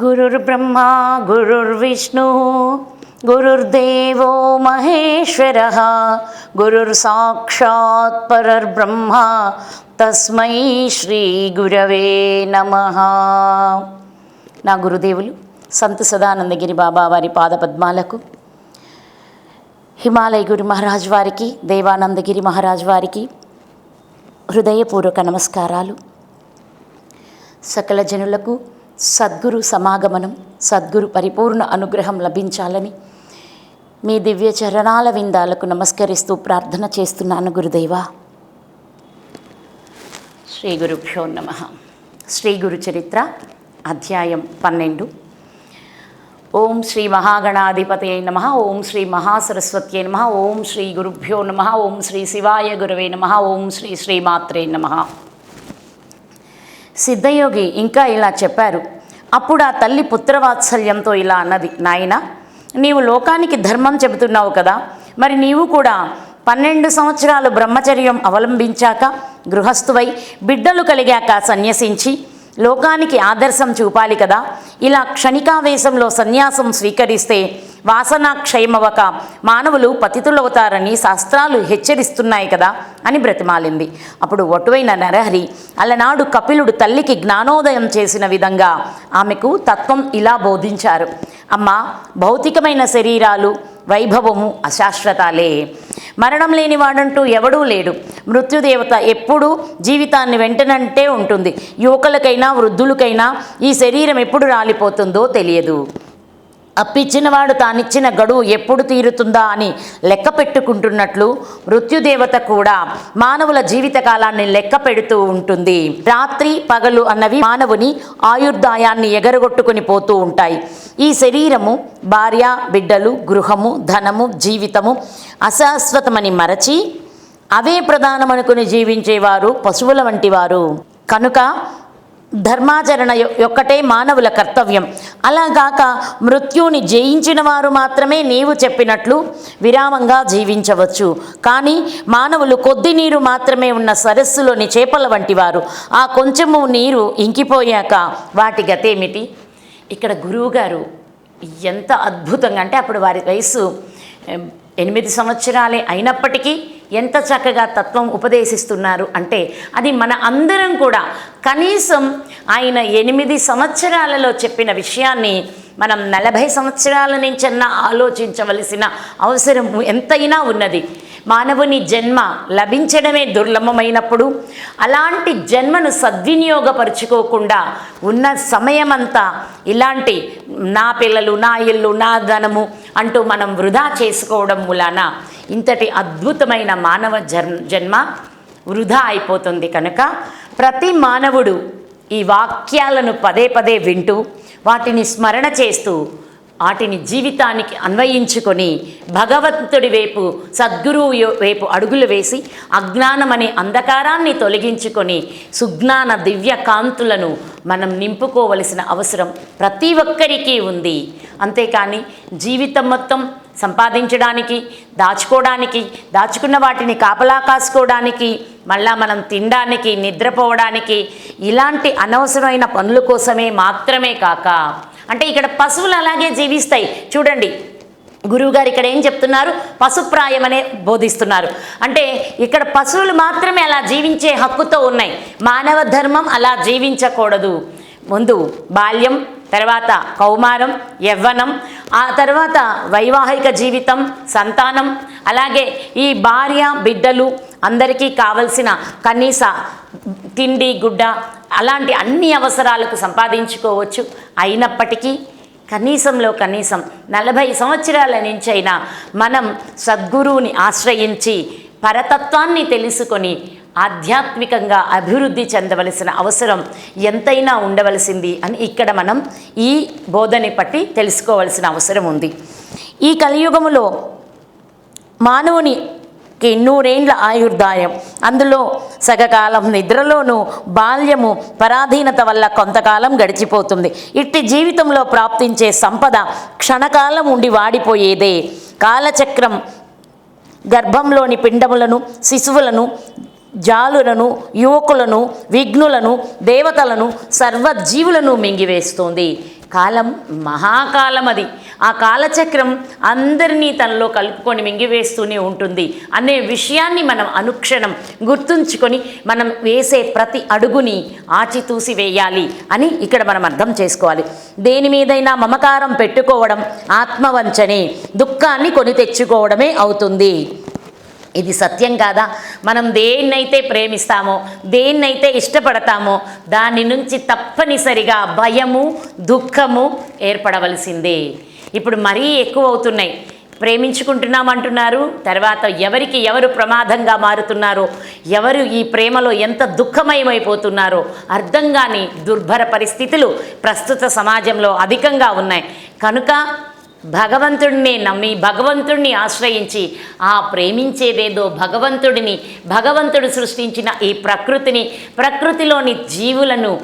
గురుర్బ్రహ్మా గురుర్విష్ణు గురుర్దేవో మహేశ్వర గురుర్ సాక్షాత్ పరర్బ్రహ్మ తస్మై శ్రీ గురవే నమ. నా గురుదేవులు సంత సదానందగిరి బాబా వారి పాదపద్మాలకు హిమాలయ గురు మహారాజ్ వారికి దేవానందగిరి మహారాజ్ వారికి హృదయపూర్వక నమస్కారాలు. సకల జనులకు సద్గురు సమాగమనం సద్గురు పరిపూర్ణ అనుగ్రహం లభించాలని మీ దివ్య చరణాల విందాలకు నమస్కరిస్తూ ప్రార్థన చేస్తున్నాను గురుదేవా. శ్రీ గురుభ్యో నమ. శ్రీ గురు చరిత్ర అధ్యాయం పన్నెండు. ఓం శ్రీ మహాగణాధిపతయ నమ. ఓం శ్రీ మహాసరస్వత్యై నమ. ఓం శ్రీ గురుభ్యో నమ. ఓం శ్రీ శివాయ గురవే నమ. ఓం శ్రీ శ్రీమాత్రే నమ. సిద్ధయోగి ఇంకా ఇలా చెప్పారు. అప్పుడు ఆ తల్లి పుత్రవాత్సల్యంతో ఇలా అన్నది నాయన నీవు లోకానికి ధర్మం చెబుతున్నావు కదా మరి నీవు కూడా పన్నెండు సంవత్సరాలు బ్రహ్మచర్యం అవలంబించాక గృహస్థువై బిడ్డలు కలిగాక సన్యసించి లోకానికి ఆదర్శం చూపాలి కదా. ఇలా క్షణికావేశంలో సన్యాసం స్వీకరిస్తే వాసనాక్షయమవక మానవులు పతితులవుతారని శాస్త్రాలు హెచ్చరిస్తున్నాయి కదా అని బ్రతిమాలింది. అప్పుడు ఒటువైన నరహరి అలనాడు కపిలుడు తల్లికి జ్ఞానోదయం చేసిన విధంగా ఆమెకు తత్వం ఇలా బోధించారు. అమ్మ భౌతికమైన శరీరాలు వైభవము అశాశ్వతాలే. మరణం లేని వాడంటూ ఎవడూ లేడు. మృత్యుదేవత ఎప్పుడూ జీవితాన్ని వెంటనంటే ఉంటుంది. యువకులకైనా వృద్ధులకైనా ఈ శరీరం ఎప్పుడు రాలిపోతుందో తెలియదు. అప్పిచ్చినవాడు తానిచ్చిన గడువు ఎప్పుడు తీరుతుందా అని లెక్క పెట్టుకుంటున్నట్లు మృత్యుదేవత కూడా మానవుల జీవితకాలాన్ని లెక్క పెడుతూ ఉంటుంది. రాత్రి పగలు అన్నవి మానవుని ఆయుర్దాయాన్ని ఎగరగొట్టుకుని పోతూ ఉంటాయి. ఈ శరీరము భార్య బిడ్డలు గృహము ధనము జీవితము అశాశ్వతమని మరచి అవే ప్రధానమనుకుని జీవించేవారు పశువుల వంటివారు. కనుక ధర్మాచరణ యొ- యొక్కటే మానవుల కర్తవ్యం. అలాగాక మృత్యుని జయించిన వారు మాత్రమే నీవు చెప్పినట్లు విరామంగా జీవించవచ్చు. కానీ మానవులు కొద్ది నీరు మాత్రమే ఉన్న సరస్సులోని చేపల వంటి వారు. ఆ కొంచెము నీరు ఇంకిపోయాక వాటి గతేమిటి? ఇక్కడ గురువుగారు ఎంత అద్భుతంగా అంటే అప్పుడు వారి వయస్సు ఎనిమిది సంవత్సరాలే అయినప్పటికీ ఎంత చక్కగా తత్వం ఉపదేశిస్తున్నారు అంటే అది మన అందరం కూడా కనీసం ఆయన ఎనిమిది సంవత్సరాలలో చెప్పిన విషయాన్ని మనం నలభై సంవత్సరాల నుంచన్నా ఆలోచించవలసిన అవసరం ఎంతైనా ఉన్నది. మానవుని జన్మ లభించడమే దుర్లభమైనప్పుడు అలాంటి జన్మను సద్వినియోగపరుచుకోకుండా ఉన్న సమయమంతా ఇలాంటి నా పిల్లలు నా ఇల్లు నా ధనము అంటూ మనం వృధా చేసుకోవడం మూలాన ఇంతటి అద్భుతమైన మానవ జన్ జన్మ వృధా అయిపోతుంది కనుక ప్రతి మానవుడు ఈ వాక్యాలను పదే పదే వింటూ వాటిని స్మరణ చేస్తూ వాటిని జీవితానికి అన్వయించుకొని భగవంతుడి వైపు సద్గురువు వైపు అడుగులు వేసి అజ్ఞానం అనే అంధకారాన్ని తొలగించుకొని సుజ్ఞాన దివ్య కాంతులను మనం నింపుకోవలసిన అవసరం ప్రతి ఒక్కరికి ఉంది. అంతేకాని జీవితం మొత్తం సంపాదించడానికి దాచుకోవడానికి దాచుకున్న వాటిని కాపలా కాసుకోవడానికి మళ్ళా మనం తినడానికి నిద్రపోవడానికి ఇలాంటి అనవసరమైన పనుల కోసమే మాత్రమే కాక అంటే ఇక్కడ పశువులు అలాగే జీవిస్తాయి. చూడండి. గురువుగారు ఇక్కడ ఏం చెప్తున్నారు? పశుప్రాయం అనే బోధిస్తున్నారు. అంటే ఇక్కడ పశువులు మాత్రమే అలా జీవించే హక్కుతో ఉన్నాయి. మానవ ధర్మం అలా జీవించకూడదు. ముందు బాల్యం తర్వాత కౌమారం యవ్వనం ఆ తర్వాత వైవాహిక జీవితం సంతానం అలాగే ఈ భార్య బిడ్డలు అందరికీ కావలసిన కనీస తిండి గుడ్డ అలాంటి అన్ని అవసరాలకు సంపాదించుకోవచ్చు. అయినప్పటికీ కనీసంలో కనీసం నలభై సంవత్సరాల నుంచైనా మనం సద్గురువుని ఆశ్రయించి పరతత్వాన్ని తెలుసుకొని ఆధ్యాత్మికంగా అభివృద్ధి చెందవలసిన అవసరం ఎంతైనా ఉండవలసింది అని ఇక్కడ మనం ఈ బోధని పట్టి తెలుసుకోవలసిన అవసరం ఉంది. ఈ కలియుగములో మానవునికి నూరేండ్ల ఆయుర్దాయం. అందులో సగకాలం నిద్రలోనూ బాల్యము పరాధీనత వల్ల కొంతకాలం గడిచిపోతుంది. ఇట్టి జీవితంలో ప్రాప్తించే సంపద క్షణకాలం ఉండి వాడిపోయేదే. కాలచక్రం గర్భంలోని పిండములను శిశువులను జాలులను యువకులను విఘ్నులను దేవతలను సర్వజీవులను మింగివేస్తుంది. కాలం మహాకాలం అది. ఆ కాలచక్రం అందరినీ తనలో కలుపుకొని మింగివేస్తూనే ఉంటుంది. అనే విషయాన్ని మనం అనుక్షణం గుర్తుంచుకొని మనం వేసే ప్రతి అడుగుని ఆచితూసి వేయాలి అని ఇక్కడ మనం అర్థం చేసుకోవాలి. దేని మీదైనా మమకారం పెట్టుకోవడం ఆత్మవంచనే దుఃఖాన్ని కొని తెచ్చుకోవడమే అవుతుంది. ఇది సత్యం కాదా? మనం దేన్నైతే ప్రేమిస్తామో దేన్నైతే ఇష్టపడతామో దాని నుంచి తప్పనిసరిగా భయము దుఃఖము ఏర్పడవలసిందే. ఇప్పుడు మరీ ఎక్కువ అవుతున్నాయి ప్రేమించుకుంటున్నామంటున్నారు తర్వాత ఎవరికి ఎవరు ప్రమాదంగా మారుతున్నారో ఎవరు ఈ ప్రేమలో ఎంత దుఃఖమయమైపోతున్నారో అర్థం కాని దుర్భర పరిస్థితులు ప్రస్తుత సమాజంలో అధికంగా ఉన్నాయి. కనుక భగవంతుడిని నమ్మి భగవంతుడిని ఆశ్రయించి ఆ ప్రేమించేదేదో భగవంతుడిని భగవంతుడు సృష్టించిన ఈ ప్రకృతిని ప్రకృతిలోని జీవులను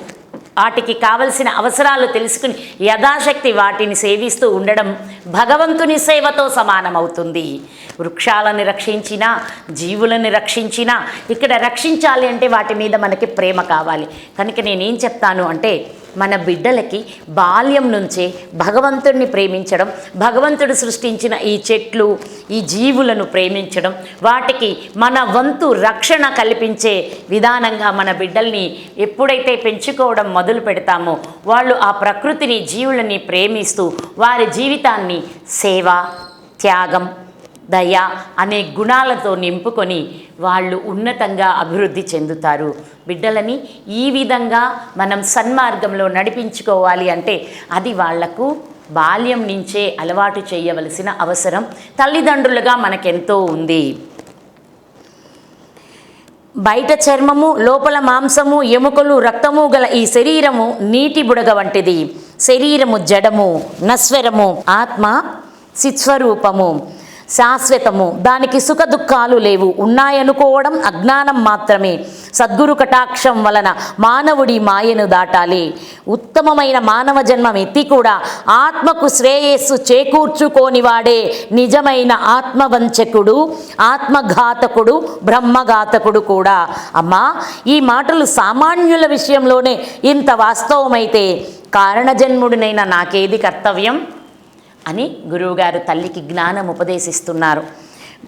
వాటికి కావలసిన అవసరాలు తెలుసుకుని యథాశక్తి వాటిని సేవిస్తూ ఉండడం భగవంతుని సేవతో సమానమవుతుంది. వృక్షాలను రక్షించినా జీవులను రక్షించినా ఇక్కడ రక్షించాలి అంటే వాటి మీద మనకి ప్రేమ కావాలి. కనుక నేనేం చెప్తాను అంటే మన బిడ్డలకి బాల్యం నుంచే భగవంతుడిని ప్రేమించడం భగవంతుడు సృష్టించిన ఈ చెట్లు ఈ జీవులను ప్రేమించడం వాటికి మన వంతు రక్షణ కల్పించే విధానంగా మన బిడ్డల్ని ఎప్పుడైతే పెంచుకోవడం మొదలు పెడతామో వాళ్ళు ఆ ప్రకృతిని జీవులని ప్రేమిస్తూ వారి జీవితాన్ని సేవ త్యాగం దయ అనే గుణాలతో నింపుకొని వాళ్ళు ఉన్నతంగా అభివృద్ధి చెందుతారు. బిడ్డలని ఈ విధంగా మనం సన్మార్గంలో నడిపించుకోవాలి అంటే అది వాళ్ళకు బాల్యం నుంచే అలవాటు చేయవలసిన అవసరం. తల్లిదండ్రులుగా మనకెంతో ఉంది. బయట చర్మము లోపల మాంసము ఎముకలు రక్తము గల ఈ శరీరము నీటి బుడగ వంటిది. శరీరము జడము నశ్వరము ఆత్మ సిత్స్వరూపము. శాశ్వతము. దానికి సుఖ దుఃఖాలు లేవు. ఉన్నాయనుకోవడం అజ్ఞానం మాత్రమే. సద్గురు కటాక్షం వలన మానవుడి మాయను దాటాలి. ఉత్తమమైన మానవ జన్మం ఎత్తి కూడా ఆత్మకు శ్రేయస్సు చేకూర్చుకోనివాడే నిజమైన ఆత్మవంచకుడు ఆత్మఘాతకుడు బ్రహ్మఘాతకుడు కూడా. అమ్మా ఈ మాటలు సామాన్యుల విషయంలోనే ఇంత వాస్తవమైతే కారణజన్ముడినైన నాకేది కర్తవ్యం? అని గురువుగారు తల్లికి జ్ఞానం ఉపదేశిస్తున్నారు.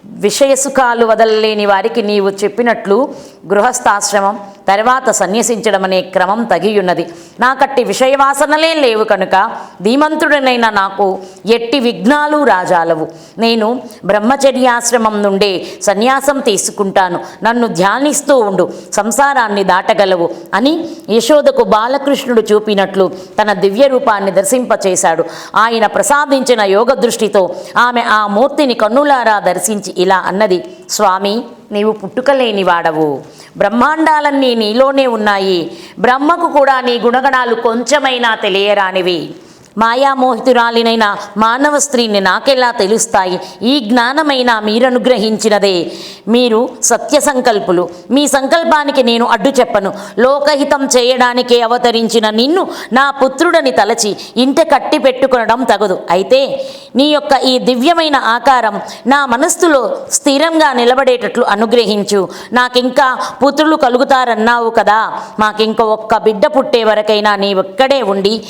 విషయ సుఖాలు వదలలేని వారికి నీవు చెప్పినట్లు గృహస్థాశ్రమం తర్వాత సన్యసించడం అనే క్రమం తగియున్నది. నాకట్టి విషయవాసనలే లేవు కనుక ధీమంతుడనైన నాకు ఎట్టి విఘ్నాలు రాజాలవు. నేను బ్రహ్మచర్యాశ్రమం నుండే సన్యాసం తీసుకుంటాను. నన్ను ధ్యానిస్తూ ఉండు. సంసారాన్ని దాటగలవు అని యశోదకు బాలకృష్ణుడు చూపినట్లు తన దివ్య రూపాన్ని దర్శింపచేశాడు. ఆయన ప్రసాదించిన యోగ దృష్టితో ఆమె ఆ మూర్తిని కన్నులారా దర్శించి ఇలా అన్నది స్వామి నీవు పుట్టుకలేని వాడవు. బ్రహ్మాండాలన్నీ నీలోనే ఉన్నాయి. బ్రహ్మకు కూడా నీ గుణగణాలు కొంచెమైనా తెలియరానివి. మాయామోహితురాలినైన మానవ స్త్రీని నాకెలా తెలుస్తాయి? ఈ జ్ఞానమైన మీరనుగ్రహించినదే. మీరు సత్య సంకల్పులు మీ సంకల్పానికి నేను అడ్డు చెప్పను. లోకహితం చేయడానికే అవతరించిన నిన్ను నా పుత్రుడని తలచి ఇంట కట్టి పెట్టుకొనడం తగదు. అయితే నీ యొక్క ఈ దివ్యమైన ఆకారం నా మనస్సులో స్థిరంగా నిలబడేటట్లు అనుగ్రహించు. నాకింకా పుత్రులు కలుగుతారన్నావు కదా. మాకింక ఒక్క బిడ్డ పుట్టే వరకైనా నీ ఒక్కడే ఉండి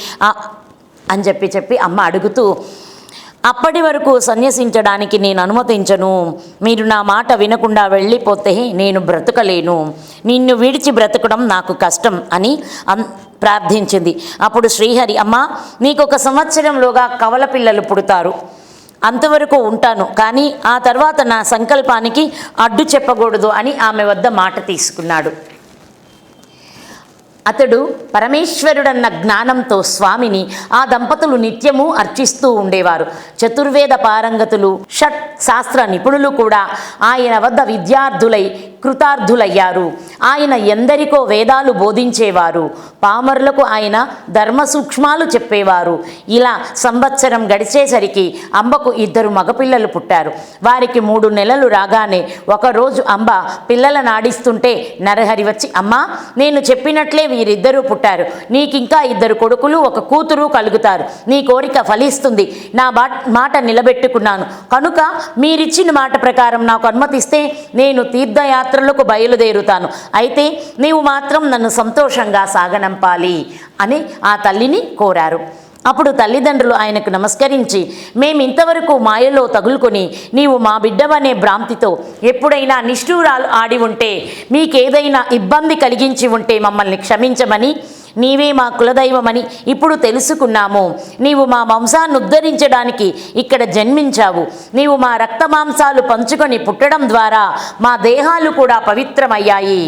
అని చెప్పి చెప్పి అమ్మ అడుగుతూ అప్పటి వరకు సన్యసించడానికి నేను అనుమతించను. మీరు నా మాట వినకుండా వెళ్ళిపోతే నేను బ్రతకలేను. నిన్ను విడిచి బ్రతకడం నాకు కష్టం అని అన్ ప్రార్థించింది. అప్పుడు శ్రీహరి అమ్మ నీకు ఒక సంవత్సరంలోగా కవల పిల్లలు పుడతారు. అంతవరకు ఉంటాను. కానీ ఆ తర్వాత నా సంకల్పానికి అడ్డు చెప్పకూడదు అని ఆమె వద్ద మాట తీసుకున్నాడు. అతడు పరమేశ్వరుడన్న జ్ఞానంతో స్వామిని ఆ దంపతులు నిత్యము అర్చిస్తూ ఉండేవారు. చతుర్వేద పారంగతులు షట్ శాస్త్ర నిపుణులు కూడా ఆయన వద్ద విద్యార్థులై కృతార్థులయ్యారు. ఆయన ఎందరికో వేదాలు బోధించేవారు. పామరులకు ఆయన ధర్మ సూక్ష్మాలు చెప్పేవారు. ఇలా సంవత్సరం గడిచేసరికి అంబకు ఇద్దరు మగపిల్లలు పుట్టారు. వారికి మూడు నెలలు రాగానే ఒకరోజు అంబ పిల్లల నాడిస్తుంటే నరహరి వచ్చి అమ్మా నేను చెప్పినట్లే వీరిద్దరూ పుట్టారు. నీకింకా ఇద్దరు కొడుకులు ఒక కూతురు కలుగుతారు. నీ కోరిక ఫలిస్తుంది. నా మాట నిలబెట్టుకున్నాను. కనుక మీరిచ్చిన మాట ప్రకారం నాకు అనుమతిస్తే నేను తీర్థయాత్రలకు బయలుదేరుతాను. అయితే నీవు మాత్రం నన్ను సంతోషంగా సాగనంపాలి అని ఆ తల్లిని కోరారు. అప్పుడు తల్లిదండ్రులు ఆయనకు నమస్కరించి మేము ఇంతవరకు మాయలో తగులుకొని నీవు మా బిడ్డవనే భ్రాంతితో ఎప్పుడైనా నిష్ఠూరాలు ఆడి ఉంటే మీకేదైనా ఇబ్బంది కలిగించి ఉంటే మమ్మల్ని క్షమించమని నీవే మా కులదైవమని ఇప్పుడు తెలుసుకున్నాము. నీవు మా వంశాన్ని ఉద్ధరించడానికి ఇక్కడ జన్మించావు. నీవు మా రక్త మాంసాలు పంచుకొని పుట్టడం ద్వారా మా దేహాలు కూడా పవిత్రమయ్యాయి.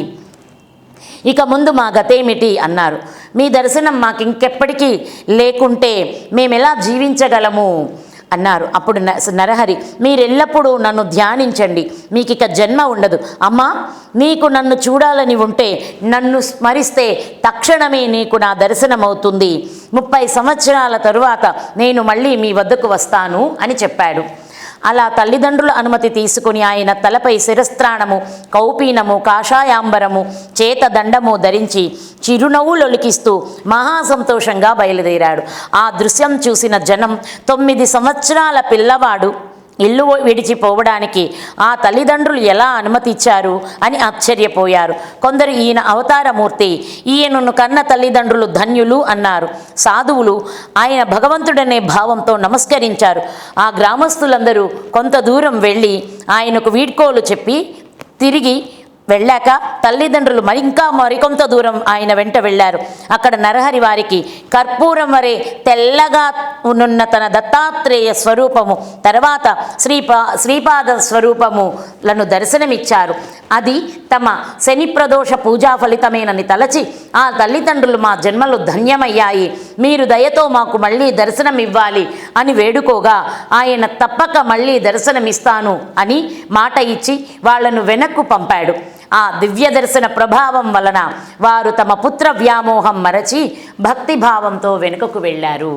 ఇక ముందు మా గతేమిటి? అన్నారు. మీ దర్శనం మాకు ఇంకెప్పటికీ లేకుంటే మేమెలా జీవించగలము? అన్నారు. అప్పుడు న- నరహరి మీరెల్లప్పుడూ నన్ను ధ్యానించండి. మీకు ఇక జన్మ ఉండదు. అమ్మా నీకు నన్ను చూడాలని ఉంటే నన్ను స్మరిస్తే తక్షణమే నీకు నా దర్శనమవుతుంది. ముప్పై సంవత్సరాల తరువాత నేను మళ్ళీ మీ వద్దకు వస్తాను అని చెప్పాడు. అలా తల్లిదండ్రుల అనుమతి తీసుకుని ఆయన తలపై శిరస్త్రాణము కౌపీనము కాషాయాంబరము చేత దండము ధరించి చిరునవ్వులొలికిస్తూ మహాసంతోషంగా బయలుదేరాడు. ఆ దృశ్యం చూసిన జనం తొమ్మిది సంవత్సరాల పిల్లవాడు ఇల్లు విడిచిపోవడానికి ఆ తల్లిదండ్రులు ఎలా అనుమతిచ్చారు అని ఆశ్చర్యపోయారు. కొందరు ఈయన అవతారమూర్తి ఈయనను కన్న తల్లిదండ్రులు ధన్యులు అన్నారు. సాధువులు ఆయన భగవంతుడనే భావంతో నమస్కరించారు. ఆ గ్రామస్తులందరూ కొంత దూరం వెళ్ళి ఆయనకు వీడ్కోలు చెప్పి తిరిగి వెళ్ళాక తల్లిదండ్రులు మరి ఇంకా మరికొంత దూరం ఆయన వెంట వెళ్ళారు. అక్కడ నరహరి వారికి కర్పూరం వరే తెల్లగా ఉన్న తన దత్తాత్రేయ స్వరూపము తర్వాత శ్రీపా శ్రీపాద స్వరూపములను దర్శనమిచ్చారు. అది తమ శని ప్రదోష పూజా ఫలితమేనని తలచి ఆ తల్లిదండ్రులు మా జన్మలు ధన్యమయ్యాయి. మీరు దయతో మాకు మళ్ళీ దర్శనం ఇవ్వాలి అని వేడుకోగా ఆయన తప్పక మళ్ళీ దర్శనమిస్తాను అని మాట ఇచ్చి వాళ్ళను వెనక్కు పంపాడు. ఆ దివ్య దర్శన ప్రభావం వలన వారు తమ పుత్ర వ్యామోహం మరచి భక్తిభావంతో వెనుకకు వెళ్ళారు.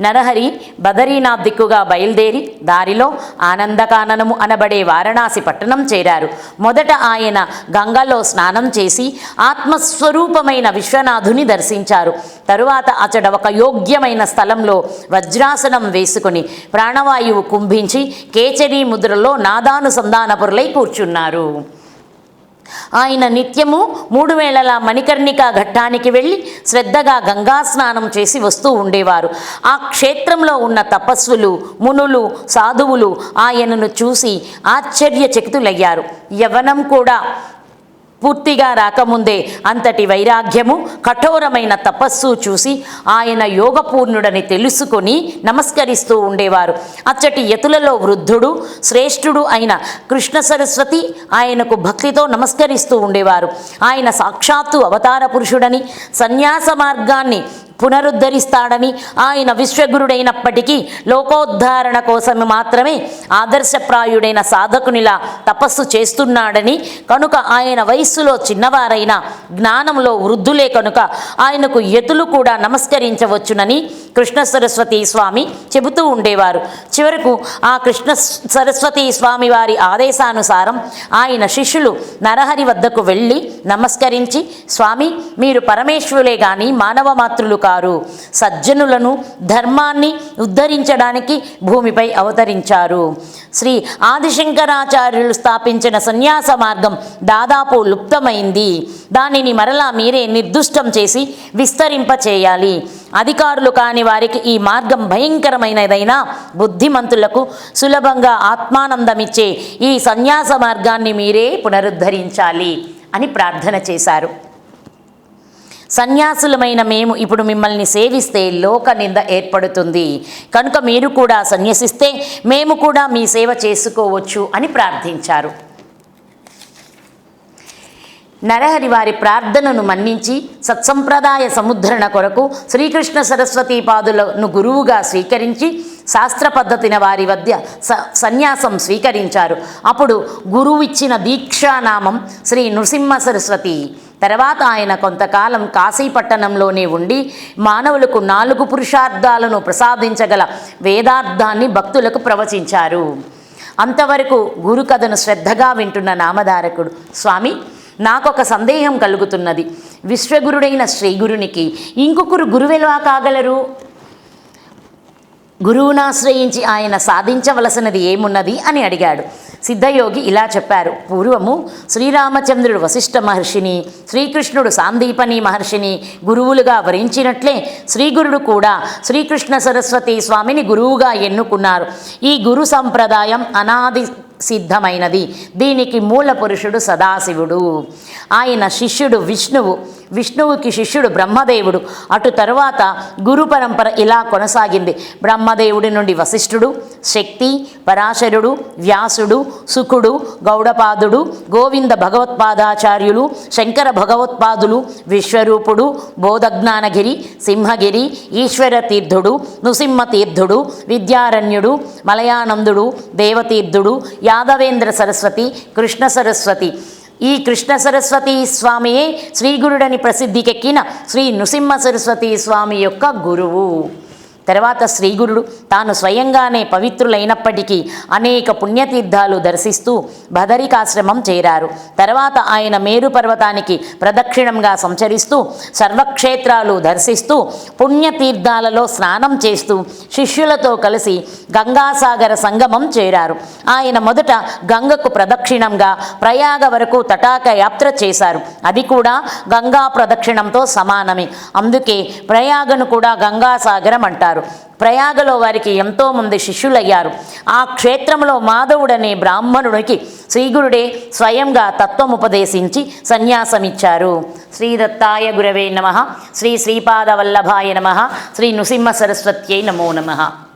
నరహరి బదరీనాథ్ దిక్కుగా బయలుదేరి దారిలో ఆనందకాననము అనబడే వారణాసి పట్టణం చేరారు. మొదట ఆయన గంగలో స్నానం చేసి ఆత్మస్వరూపమైన విశ్వనాథుని దర్శించారు. తరువాత అతడ ఒక యోగ్యమైన స్థలంలో వజ్రాసనం వేసుకుని ప్రాణవాయువు కుంభించి కేచరీ ముద్రలో నాదానుసంధానపురులై కూర్చున్నారు. ఆయన నిత్యము మూడు వేళల మణికర్ణిక ఘట్టానికి వెళ్ళి శ్రద్ధగా గంగా స్నానం చేసి వస్తూ ఉండేవారు. ఆ క్షేత్రంలో ఉన్న తపస్సులు మునులు సాధువులు ఆయనను చూసి ఆశ్చర్యచకితులయ్యారు. యవనం కూడా పూర్తిగా రాకముందే అంతటి వైరాగ్యము కఠోరమైన తపస్సు చూసి ఆయన యోగపూర్ణుడని తెలుసుకొని నమస్కరిస్తూ ఉండేవారు. అచ్చటి యతులలో వృద్ధుడు శ్రేష్ఠుడు అయిన కృష్ణ సరస్వతి ఆయనకు భక్తితో నమస్కరిస్తూ ఉండేవారు. ఆయన సాక్షాత్తు అవతార పురుషుడని సన్యాస మార్గాన్ని పునరుద్ధరిస్తాడని ఆయన విశ్వగురుడైనప్పటికీ లోకోద్ధారణ కోసం మాత్రమే ఆదర్శప్రాయుడైన సాధకునిలా తపస్సు చేస్తున్నాడని కనుక ఆయన వయస్సులో చిన్నవారైన జ్ఞానంలో వృద్ధులే కనుక ఆయనకు ఎతులు కూడా నమస్కరించవచ్చునని కృష్ణ సరస్వతి స్వామి చెబుతూ ఉండేవారు. చివరకు ఆ కృష్ణ సరస్వతి స్వామి వారి ఆదేశానుసారం ఆయన శిష్యులు నరహరి వద్దకు వెళ్ళి నమస్కరించి స్వామి మీరు పరమేశ్వరులే కానీ మానవ మాతృలు కారు సజ్జనులను ధర్మాన్ని ఉద్ధరించడానికి భూమిపై అవతరించారు. శ్రీ ఆదిశంకరాచార్యులు స్థాపించిన సన్యాస మార్గం దాదాపు లుప్తమైంది. దానిని మరలా మీరే నిర్దుష్టం చేసి విస్తరింపచేయాలి. అధికారులు కాని వారికి ఈ మార్గం భయంకరమైనదైనా బుద్ధిమంతులకు సులభంగా ఆత్మానందమిచ్చే ఈ సన్యాస మార్గాన్ని మీరే పునరుద్ధరించాలి అని ప్రార్థన చేశారు. సన్యాసులమైన మేము ఇప్పుడు మిమ్మల్ని సేవిస్తే లోక నింద ఏర్పడుతుంది. కనుక మీరు కూడా సన్యసిస్తే మేము కూడా మీ సేవ చేసుకోవచ్చు అని ప్రార్థించారు. నరహరి వారి ప్రార్థనను మన్నించి సత్సంప్రదాయ సముద్ధరణ కొరకు శ్రీకృష్ణ సరస్వతీ పాదులను గురువుగా స్వీకరించి శాస్త్ర పద్ధతిన వారి వద్య స సన్యాసం స్వీకరించారు. అప్పుడు గురువు ఇచ్చిన దీక్షానామం శ్రీ నృసింహ సరస్వతి. తర్వాత ఆయన కొంతకాలం కాశీపట్టణంలోనే ఉండి మానవులకు నాలుగు పురుషార్థాలను ప్రసాదించగల వేదార్థాన్ని భక్తులకు ప్రవచించారు. అంతవరకు గురు కథను శ్రద్ధగా వింటున్న నామధారకుడు స్వామి నాకొక సందేహం కలుగుతున్నది. విశ్వగురుడైన శ్రీగురునికి ఇంకొకరు గురువెలా కాగలరు? గురువునాశ్రయించి ఆయన సాధించవలసినది ఏమున్నది అని అడిగాడు. సిద్ధయోగి ఇలా చెప్పారు. పూర్వము శ్రీరామచంద్రుడు వశిష్ఠ మహర్షిని శ్రీకృష్ణుడు సాందీపని మహర్షిని గురువులుగా వరించినట్లే శ్రీగురుడు కూడా శ్రీకృష్ణ సరస్వతి స్వామిని గురువుగా ఎన్నుకున్నారు. ఈ గురు సంప్రదాయం అనాది సిద్ధమైనది. దీనికి మూల పురుషుడు సదాశివుడు. ఆయన శిష్యుడు విష్ణువు. విష్ణువుకి శిష్యుడు బ్రహ్మదేవుడు. అటు తరువాత గురు పరంపర ఇలా కొనసాగింది. బ్రహ్మదేవుడి నుండి వశిష్ఠుడు శక్తి పరాశరుడు వ్యాసుడు సుకుడు గౌడపాదుడు గోవింద భగవత్పాదాచార్యులు శంకర భగవత్పాదులు విశ్వరూపుడు బోధజ్ఞానగిరి సింహగిరి ఈశ్వర తీర్థుడు నృసింహ తీర్థుడు విద్యారణ్యుడు మలయానందుడు దేవతీర్థుడు యాదవేంద్ర సరస్వతి కృష్ణ సరస్వతి. ఈ కృష్ణ సరస్వతి స్వామియే శ్రీగురుడని ప్రసిద్ధికెక్కిన శ్రీ నృసింహ సరస్వతి స్వామి యొక్క గురువు. తర్వాత శ్రీగురుడు తాను స్వయంగానే పవిత్రులైనప్పటికీ అనేక పుణ్యతీర్థాలు దర్శిస్తూ భదరికాశ్రమం చేరారు. తర్వాత ఆయన మేరు పర్వతానికి ప్రదక్షిణంగా సంచరిస్తూ సర్వక్షేత్రాలు దర్శిస్తూ పుణ్యతీర్థాలలో స్నానం చేస్తూ శిష్యులతో కలిసి గంగాసాగర సంగమం చేరారు. ఆయన మొదట గంగకు ప్రదక్షిణంగా ప్రయాగ వరకు తటాక యాత్ర చేశారు. అది కూడా గంగా ప్రదక్షిణంతో సమానమే. అందుకే ప్రయాగను కూడా గంగాసాగరం అంటారు. ప్రయాగలో వారికి ఎంతోమంది శిష్యులయ్యారు. ఆ క్షేత్రంలో మాధవుడనే బ్రాహ్మణుడికి శ్రీగురుడే స్వయంగా తత్వముపదేశించి సన్యాసమిచ్చారు. శ్రీ దత్తాయ గురవే నమ. శ్రీ శ్రీపాదవల్లభాయ నమ. శ్రీ నృసింహ సరస్వత్యై నమో నమః.